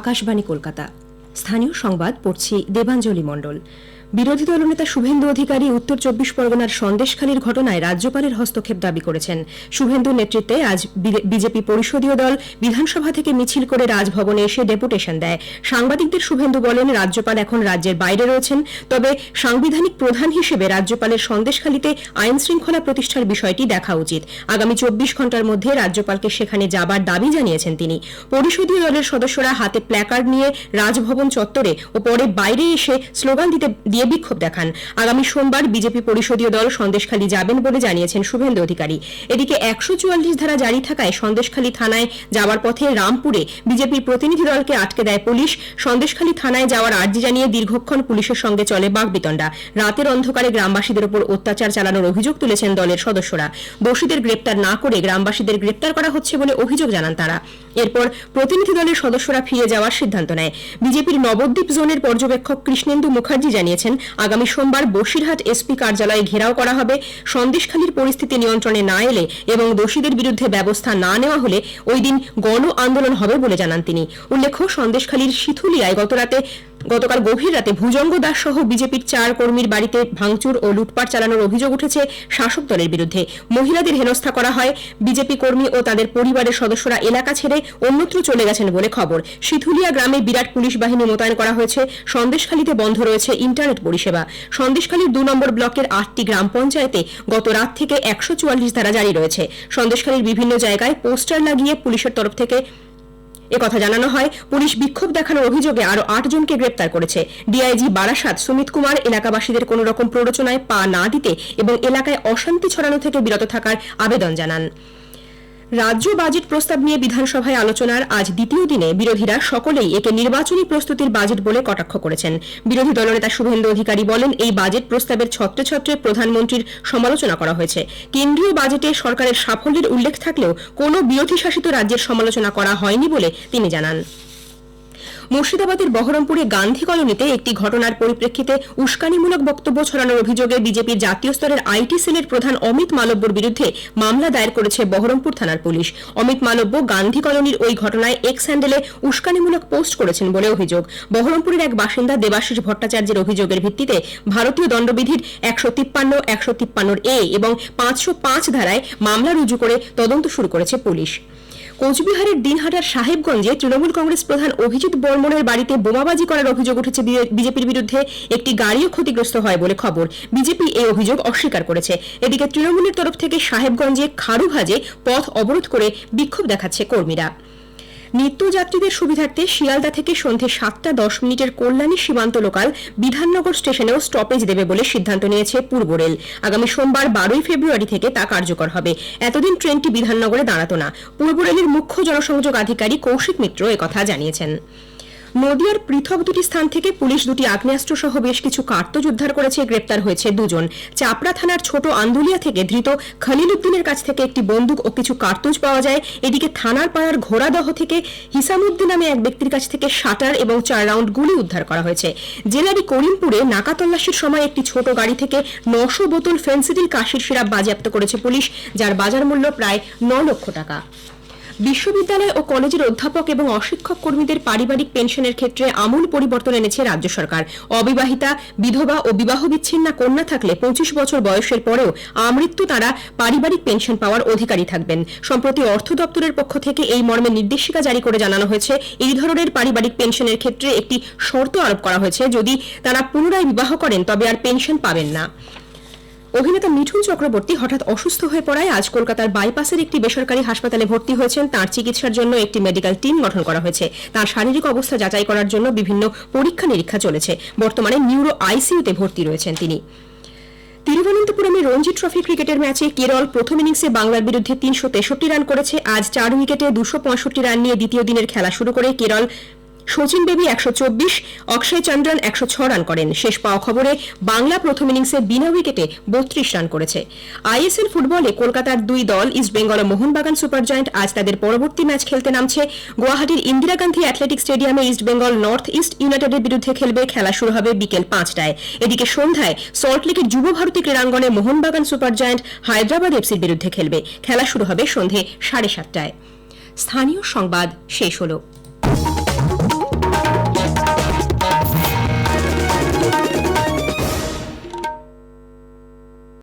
আকাশবাণী কলকাতা। স্থানীয় সংবাদ পড়ছি দেবাঞ্জলি মণ্ডল। বিরোধী দলনেতা শুভেন্দু অধিকারী উত্তর চব্বিশ পরগনার সন্দেশখালীর ঘটনায় রাজ্যপালের হস্তক্ষেপ দাবি করেছেন। শুভেন্দুর নেতৃত্বে আজ বিজেপি পরিষদীয় দল বিধানসভা থেকে মিছিল করে রাজভবনে এসে ডেপুটেশন দেয়। সাংবাদিকদের শুভেন্দু বলেন, রাজ্যপাল এখন রাজ্যের বাইরে রয়েছেন, তবে সাংবিধানিক প্রধান হিসেবে রাজ্যপালের সন্দেশখালীতে আইন শৃঙ্খলা প্রতিষ্ঠার বিষয়টি দেখা উচিত। আগামী চব্বিশ ঘণ্টার মধ্যে রাজ্যপালকে সেখানে যাবার দাবি জানিয়েছেন তিনি। পরিষদীয় দলের সদস্যরা হাতে প্ল্যাকার্ড নিয়ে রাজভবন চত্বরে ও পরে বাইরে এসে স্লোগান দিতে দিয়ে বিক্ষোভ দেখান। আগামী সোমবার বিজেপি পরিষদীয় দল সন্দেশখালী যাবেন বলে জানিয়েছেন শুভেন্দু অধিকারী। এদিকে একশো চুয়াল্লিশ ধারা জারি থাকায় সন্দেশখালী থানায় যাওয়ার পথে রামপুরে বিজেপির প্রতিনিধি দলকে আটকে দেয় পুলিশ। সন্দেশখালী থানায় যাওয়ার আর্জি জানিয়ে দীর্ঘক্ষণ পুলিশের সঙ্গে চলে বাগবিতণ্ডা। রাতের অন্ধকারে গ্রামবাসীদের উপর অত্যাচার চালানোর অভিযোগ তুলেছেন দলের সদস্যরা। দোষীদের গ্রেপ্তার না করে গ্রামবাসীদের গ্রেপ্তার করা হচ্ছে বলে অভিযোগ জানান তারা। এরপর প্রতিনিধি দলের সদস্যরা ফিরে যাওয়ার সিদ্ধান্ত নেয়। বিজেপির নবদ্বীপ জোনের পর্যবেক্ষক কৃষ্ণেন্দু মুখার্জি জানিয়েছেন আগামী সোমবার বসিরহাট এসপি কার্যালয়ে ঘেরাও করা হবে। সন্দেশখালীর পরিস্থিতি নিয়ন্ত্রণে না এলে এবং দোষীদের বিরুদ্ধে ব্যবস্থা না নেওয়া হলে ওই দিন গণ আন্দোলন হবে বলে জানান তিনি। উল্লেখ্য, সন্দেশখালীর শিথুলিয়ায় গতরাতে গতকাল গভীর রাতে ভুজঙ্গ দাস সহ বিজেপির চার কর্মীর বাড়িতে ভাঙচুর ও লুটপাট চালানোর অভিযোগ উঠেছে শাসক দলের বিরুদ্ধে। মহিলাদের হেনস্থা করা হয়, বিজেপি কর্মী ও তাদের পরিবারের সদস্যরা এলাকা ছেড়ে অন্যত্র চলে গেছেন বলে খবর। শিথুলিয়া গ্রামে বিরাট পুলিশ বাহিনী মোতায়েন করা হয়েছে, সন্দেশখালীতে বন্ধ রয়েছে ইন্টারনেট পরিষেবা। সন্দেশখালীর দু নম্বর ব্লকের আটটি গ্রাম পঞ্চায়েতে গত রাত থেকে একশো চুয়াল্লিশ ধারা জারি রয়েছে। সন্দেশখালীর বিভিন্ন জায়গায় পোস্টার লাগিয়ে পুলিশের তরফ থেকে একথা জানানো হয়, পুলিশ বিক্ষোভ দেখানোর অভিযোগে আরও আটজনকে গ্রেপ্তার করেছে। ডিআইজি বারাসাত সুমিত কুমার এলাকাবাসীদের কোন রকম প্ররোচনায় পা না দিতে এবং এলাকায় অশান্তি ছড়ানো থেকে বিরত থাকার আবেদন জানান। রাজ্য বাজেট প্রস্তাব নিয়ে বিধানসভায় আলোচনার আজ দ্বিতীয় দিনে বিরোধীরা সকলেই একে নির্বাচনী প্রস্তুতির বাজেট বলে কটাক্ষ করেছেন। বিরোধী দলনেতা শুভেন্দু অধিকারী বলেন, এই বাজেট প্রস্তাবের ছত্রে ছত্রে প্রধানমন্ত্রীর সমালোচনা করা হয়েছে। কেন্দ্রীয় বাজেটে সরকারের সাফল্যের উল্লেখ থাকলেও কোনো বিরোধী শাসিত রাজ্যের সমালোচনা করা হয়নি বলে তিনি জানান। মুর্শিদাবাদের বহরমপুরে গান্ধী কলোনিতে একটি ঘটনার পরিপ্রেক্ষিতে উস্কানিমূলক বক্তব্য ছড়ানোর অভিযোগে বিজেপির জাতীয় স্তরের আইটি সেলের প্রধান অমিত মালব্যর বিরুদ্ধে মামলা দায়ের করেছে বহরমপুর থানার পুলিশ। অমিত মালব্য গান্ধী কলোনির ওই ঘটনায় এক্স হ্যান্ডেলে উস্কানিমূলক পোস্ট করেছেন বলে অভিযোগ। বহরমপুরের এক বাসিন্দা দেবাশিস ভট্টাচার্যের অভিযোগের ভিত্তিতে ভারতীয় দণ্ডবিধির একশো তিপ্পান্ন, একশো তিপ্পান্নর এ এবং পাঁচশো পাঁচ ধারায় মামলা রুজু করে তদন্ত শুরু করেছে পুলিশ। কোচবিহারের দিনহাটার সাহেবগঞ্জে তৃণমূল কংগ্রেস প্রধান অভিজিৎ বর্মনের বাড়িতে বোমাবাজি করার অভিযোগ উঠেছে বিজেপির বিরুদ্ধে। একটি গাড়িও ক্ষতিগ্রস্ত হয় বলে খবর। বিজেপি এই অভিযোগ অস্বীকার করেছে। এদিকে তৃণমূলের তরফ থেকে সাহেবগঞ্জে খারুভাজে পথ অবরোধ করে বিক্ষোভ দেখাচ্ছে কর্মীরা। নিত্যযাত্রীদের সুবিধার্থে শিয়ালদা থেকে সন্ধে সাতটা দশ মিনিটের কল্যাণী সীমান্ত লোকাল বিধাননগর স্টেশনেও স্টপেজ দেবে বলে সিদ্ধান্ত নিয়েছে পূর্ব রেল। আগামী সোমবার বারোই ফেব্রুয়ারি থেকে তা কার্যকর হবে। এতদিন ট্রেনটি বিধাননগরে দাঁড়াতো না। পূর্ব রেলের মুখ্য জনসংযোগ আধিকারিক কৌশিক মিত্র একথা জানিয়েছেন। নদিয়ার পৃথক দুটি স্থান থেকে পুলিশ দুটি আগ্নেয়াস্ত্র সহ বেশ কিছু কার্তজ উদ্ধার করেছে, গ্রেপ্তার হয়েছে দুজন। চাপড়া থানার ছোট আন্দুলিয়া থেকে ধৃত খলিল উদ্দিনের কাছ থেকে একটি বন্দুক ও কিছু কার্তুজ পাওয়া যায়। এদিকে থানার পাড়ার ঘোড়াদহ থেকে হিসামুদ্দিন নামে এক ব্যক্তির কাছ থেকে শাটার এবং চার রাউন্ড গুলি উদ্ধার করা হয়েছে। জেলারি করিমপুরে নাকা তল্লাশির সময় একটি ছোট গাড়ি থেকে নশো বোতল ফেন্সিডিল কাশির সিরাপ বাজেয়াপ্ত করেছে পুলিশ, যার বাজার মূল্য প্রায় ন লক্ষ টাকা। বিশ্ববিদ্যালয় ও কলেজের অধ্যাপক এবং অশিক্ষক কর্মীদের পারিবারিক পেনশনের ক্ষেত্রে আমূল পরিবর্তন এনেছে রাজ্য সরকার। অবিবাহিতা, বিধবা ও বিবাহ বিচ্ছিন্না কন্যা থাকলে পঁচিশ বছর বয়সের পরেও আমৃত্যু তারা পারিবারিক পেনশন পাওয়ার অধিকারী থাকবেন। সম্প্রতি অর্থ দপ্তরের পক্ষ থেকে এই মর্মে নির্দেশিকা জারি করে জানানো হয়েছে, এই ধরনের পারিবারিক পেনশনের ক্ষেত্রে একটি শর্ত আরোপ করা হয়েছে, যদি তারা পুনরায় বিবাহ করেন তবে আর পেনশন পাবেন না। অভিনেতা মিঠুন চক্রবর্তী হঠাৎ অসুস্থ হয়ে পড়ায় আজ কলকাতার বাইপাসের একটি বেসরকারি হাসপাতালে ভর্তি হয়েছেন। তার চিকিৎসার জন্য একটি মেডিকেল টিম গঠন করা হয়েছে। তার শারীরিক অবস্থা যাচাই করার জন্য বিভিন্ন পরীক্ষা নিরীক্ষা চলেছে। বর্তমানে নিউরো আইসিইউতে ভর্তি রয়েছেন তিনি। তিরুবনন্তপুরমে রঞ্জি ট্রফি ক্রিকেটের ম্যাচে কেরল প্রথম ইনিংসে বাংলার বিরুদ্ধে তিনশো তেষট্টি রান করেছে। আজ চার উইকেটে দুশো পঁয়ষট্টি রান নিয়ে দ্বিতীয় দিনের খেলা শুরু করে কেরল সচিন বেবী একশো চব্বিশ, অক্ষয় চন্দ্রন একশো ছ রান করেন। শেষ পাওয়া খবরে বাংলা প্রথম ইনিংসে বিনা উইকেটে বত্রিশ রান করেছে। আইএসএল ফুটবলে কলকাতার দুই দল ইস্টবেঙ্গল ও মোহনবাগান সুপার জয়েন্ট আজ তাদের পরবর্তী ম্যাচ খেলতে নামছে। গুয়াহাটির ইন্দিরা গান্ধী অ্যাথলেটিক স্টেডিয়ামে ইস্টবেঙ্গল নর্থ ইস্ট ইউনাইটেডের বিরুদ্ধে খেলবে, খেলা শুরু হবে বিকেল পাঁচটায়। এদিকে সন্ধ্যায় সল্টলেকের যুব ভারতী ক্রীড়াঙ্গনে মোহনবাগান সুপার জয়েন্ট হায়দ্রাবাদ এফসির বিরুদ্ধে খেলবে। খেলা শুরু হবে সন্ধে সাড়ে সাতটায়। স্থানীয় সংবাদ শেষ হলো।